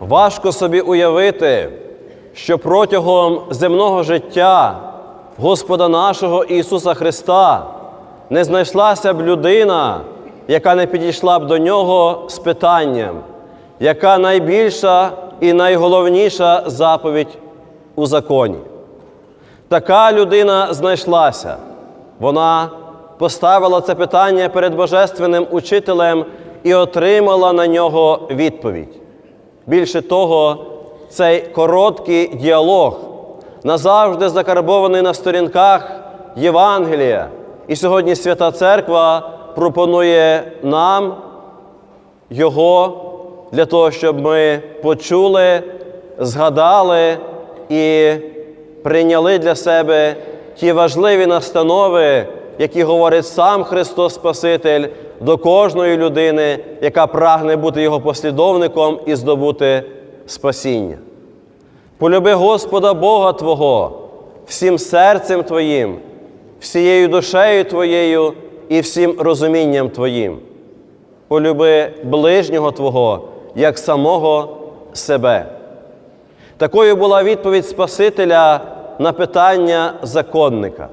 Важко собі уявити, що протягом земного життя Господа нашого Ісуса Христа не знайшлася б людина, яка не підійшла б до Нього з питанням, яка найбільша і найголовніша заповідь у законі. Така людина знайшлася. Вона поставила це питання перед Божественним учителем і отримала на нього відповідь. Більше того, цей короткий діалог назавжди закарбований на сторінках Євангелія. І сьогодні Свята Церква пропонує нам його для того, щоб ми почули, згадали і прийняли для себе ті важливі настанови, які говорить сам Христос Спаситель до кожної людини, яка прагне бути Його послідовником і здобути спасіння. Полюби Господа Бога Твого всім серцем Твоїм, всією душею Твоєю і всім розумінням Твоїм. Полюби ближнього Твого як самого себе. Такою була відповідь Спасителя на питання законника.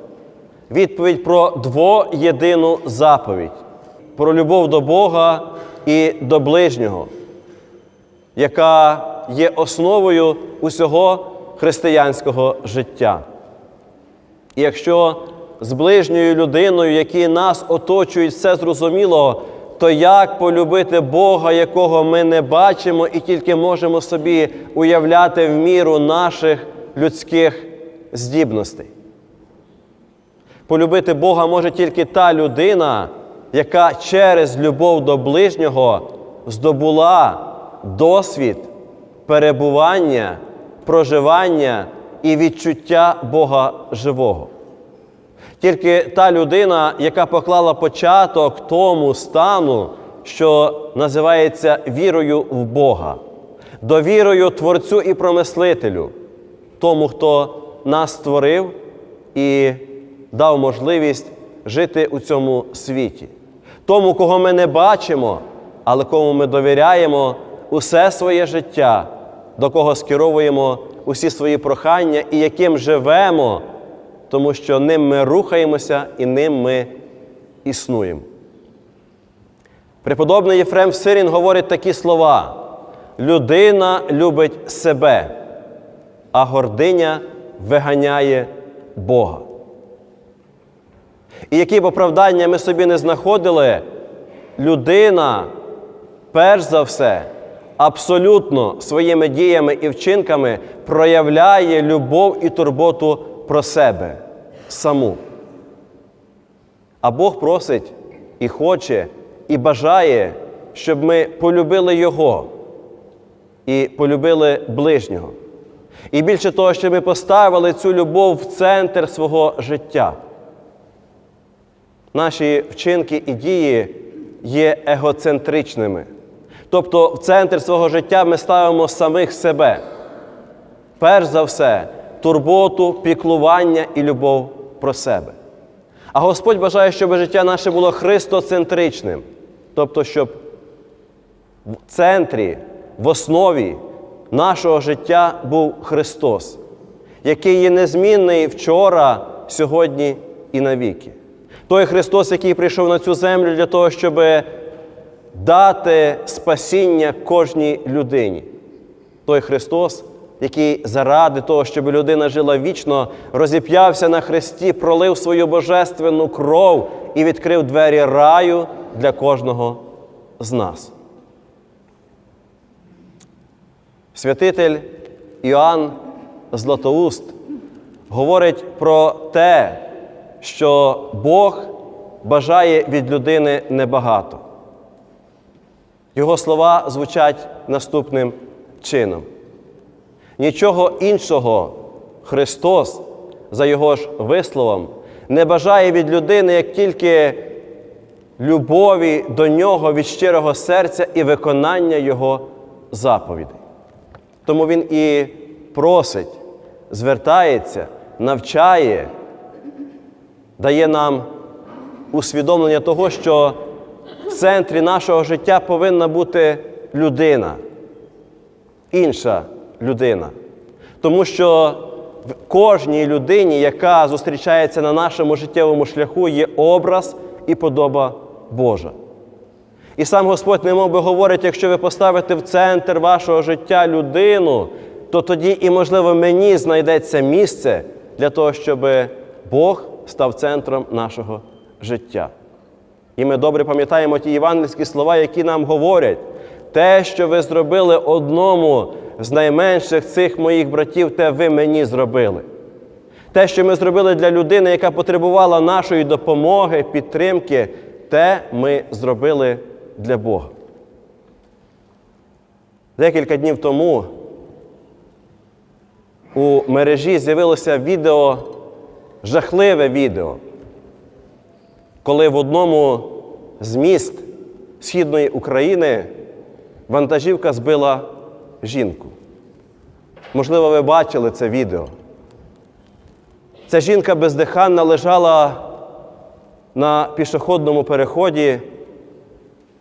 Відповідь про двоєдину заповідь, про любов до Бога і до ближнього, яка є основою усього християнського життя. І якщо з ближньою людиною, які нас оточують, все зрозуміло, то як полюбити Бога, якого ми не бачимо і тільки можемо собі уявляти в міру наших людських здібностей? Полюбити Бога може тільки та людина, яка через любов до ближнього здобула досвід перебування, проживання і відчуття Бога живого. Тільки та людина, яка поклала початок тому стану, що називається вірою в Бога, довірою Творцю і промислителю, тому, хто нас створив і дав можливість жити у цьому світі, тому, кого ми не бачимо, але кому ми довіряємо усе своє життя, до кого скеровуємо усі свої прохання і яким живемо, тому що ним ми рухаємося і ним ми існуємо. Преподобний Єфрем Сирін говорить такі слова: людина любить себе, а гординя виганяє Бога. І які б оправдання ми собі не знаходили, людина, перш за все, абсолютно своїми діями і вчинками проявляє любов і турботу про себе саму. А Бог просить і хоче, і бажає, щоб ми полюбили Його і полюбили ближнього. І більше того, щоб ми поставили цю любов в центр свого життя. Наші вчинки і дії є егоцентричними. Тобто в центр свого життя ми ставимо самих себе. Перш за все, турботу, піклування і любов про себе. А Господь бажає, щоб життя наше було христоцентричним. Тобто, щоб в центрі, в основі нашого життя був Христос, який є незмінний вчора, сьогодні і навіки. Той Христос, який прийшов на цю землю для того, щоб дати спасіння кожній людині. Той Христос, який заради того, щоб людина жила вічно, розіп'явся на хресті, пролив свою божественну кров і відкрив двері раю для кожного з нас. Святитель Іоанн Златоуст говорить про те, що Бог бажає від людини небагато. Його слова звучать наступним чином. Нічого іншого Христос, за Його ж висловом, не бажає від людини, як тільки любові до Нього від щирого серця і виконання Його заповідей. Тому Він і просить, звертається, навчає, дає нам усвідомлення того, що в центрі нашого життя повинна бути людина. інша людина. Тому що в кожній людині, яка зустрічається на нашому життєвому шляху, є образ і подоба Божа. І сам Господь немов би говорить, якщо ви поставите в центр вашого життя людину, то тоді і, можливо, мені знайдеться місце для того, щоб Бог став центром нашого життя. І ми добре пам'ятаємо ті євангельські слова, які нам говорять, те, що ви зробили одному з найменших цих моїх братів, те ви мені зробили. Те, що ми зробили для людини, яка потребувала нашої допомоги, підтримки, те ми зробили для Бога. Декілька днів тому у мережі з'явилося відео, жахливе відео, коли в одному з міст Східної України вантажівка збила жінку. Можливо, ви бачили це відео. Ця жінка бездиханна лежала на пішохідному переході.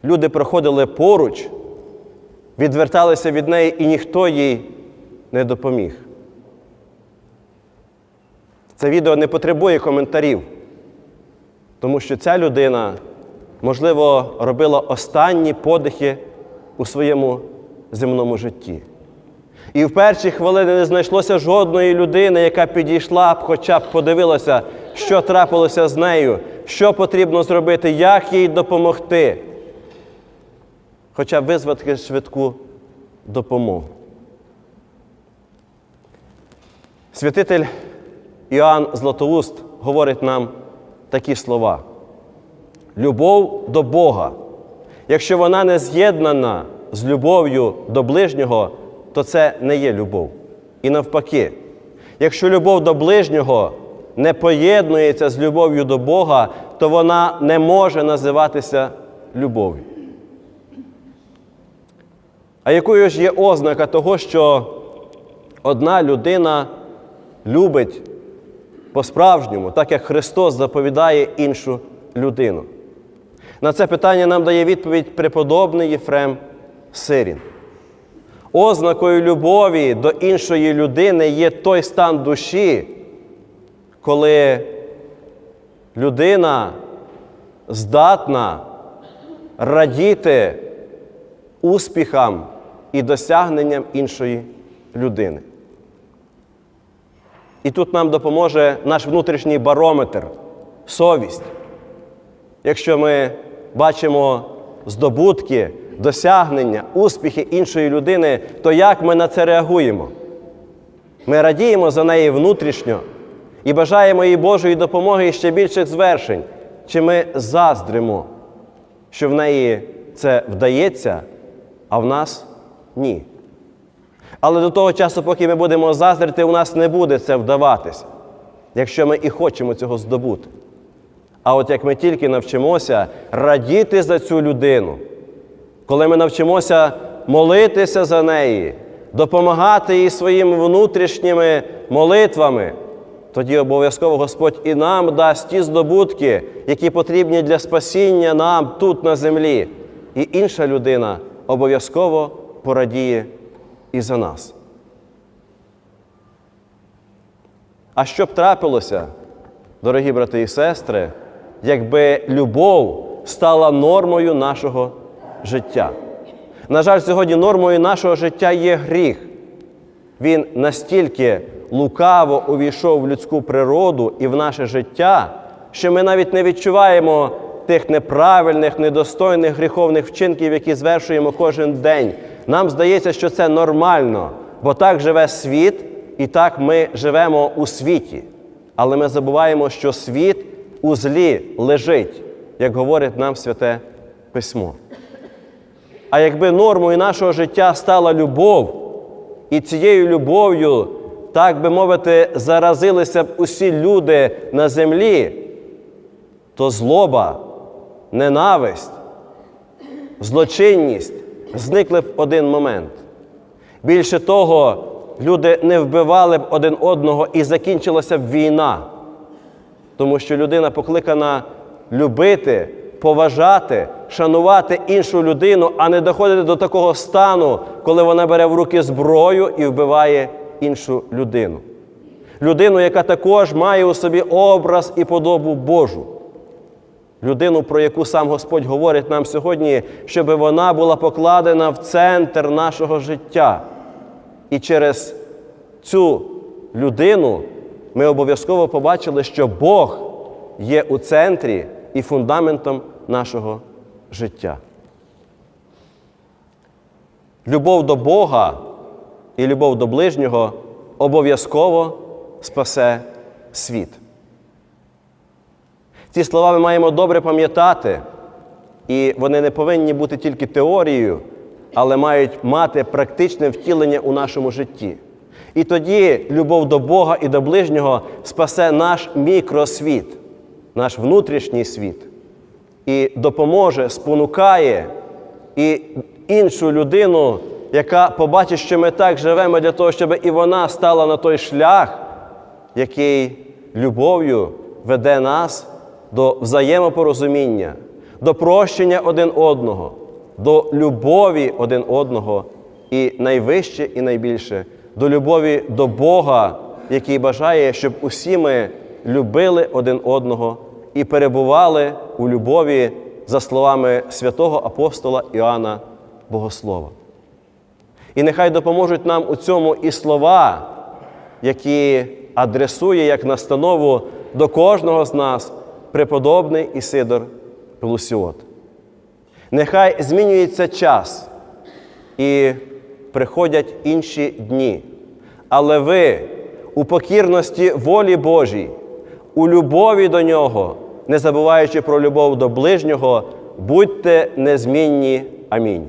Люди проходили поруч, відверталися від неї, і ніхто їй не допоміг. Це відео не потребує коментарів, тому що ця людина, можливо, робила останні подихи у своєму земному житті. І в перші хвилини не знайшлося жодної людини, яка підійшла б, хоча б подивилася, що трапилося з нею, що потрібно зробити, як їй допомогти. Хоча б визвати швидку допомогу. Святитель Іоанн Златоуст говорить нам такі слова. Любов до Бога. Якщо вона не з'єднана з любов'ю до ближнього, то це не є любов. І навпаки, якщо любов до ближнього не поєднується з любов'ю до Бога, то вона не може називатися любов'ю. А якою ж є ознака того, що одна людина любить по-справжньому, так як Христос заповідає іншу людину? На це питання нам дає відповідь преподобний Єфрем Сирін. Ознакою любові до іншої людини є той стан душі, коли людина здатна радіти успіхам і досягненням іншої людини. І тут нам допоможе наш внутрішній барометр, совість. Якщо ми бачимо здобутки, досягнення, успіхи іншої людини, то як ми на це реагуємо? Ми радіємо за неї внутрішньо і бажаємо їй Божої допомоги і ще більших звершень. Чи ми заздримо, що в неї це вдається, а в нас ні. Але до того часу, поки ми будемо заздрити, у нас не буде це вдаватися, якщо ми і хочемо цього здобути. А от як ми тільки навчимося радіти за цю людину, коли ми навчимося молитися за неї, допомагати їй своїми внутрішніми молитвами, тоді обов'язково Господь і нам дасть ті здобутки, які потрібні для спасіння нам тут на землі. І інша людина обов'язково порадіє і за нас. А що б трапилося, дорогі брати і сестри, якби любов стала нормою нашого життя? На жаль, сьогодні нормою нашого життя є гріх. Він настільки лукаво увійшов в людську природу і в наше життя, що ми навіть не відчуваємо тих неправильних, недостойних гріховних вчинків, які звершуємо кожен день. Нам здається, що це нормально, бо так живе світ, і так ми живемо у світі. Але ми забуваємо, що світ у злі лежить, як говорить нам святе письмо. А якби нормою нашого життя стала любов, і цією любов'ю, так би мовити, заразилися б усі люди на землі, то злоба, ненависть, злочинність зникли в один момент. Більше того, люди не вбивали б один одного і закінчилася б війна, тому що людина покликана любити, поважати, шанувати іншу людину, а не доходити до такого стану, коли вона бере в руки зброю і вбиває іншу людину. Людину, яка також має у собі образ і подобу Божу. Людину, про яку сам Господь говорить нам сьогодні, щоб вона була покладена в центр нашого життя. І через цю людину ми обов'язково побачили, що Бог є у центрі і фундаментом нашого життя. Любов до Бога і любов до ближнього обов'язково спасе світ. Ці слова ми маємо добре пам'ятати, і вони не повинні бути тільки теорією, але мають мати практичне втілення у нашому житті. І тоді любов до Бога і до ближнього спасе наш мікросвіт, наш внутрішній світ, і допоможе, спонукає і іншу людину, яка побачить, що ми так живемо для того, щоб і вона стала на той шлях, який любов'ю веде нас до взаємопорозуміння, до прощення один одного, до любові один одного, і найвище і найбільше до любові до Бога, який бажає, щоб усі ми любили один одного і перебували у любові за словами святого апостола Іоанна Богослова. І нехай допоможуть нам у цьому і слова, які адресує як настанову до кожного з нас преподобний Ісидор Пелусіот. Нехай змінюється час і приходять інші дні. Але ви у покірності волі Божій, у любові до Нього, не забуваючи про любов до ближнього, будьте незмінні. Амінь.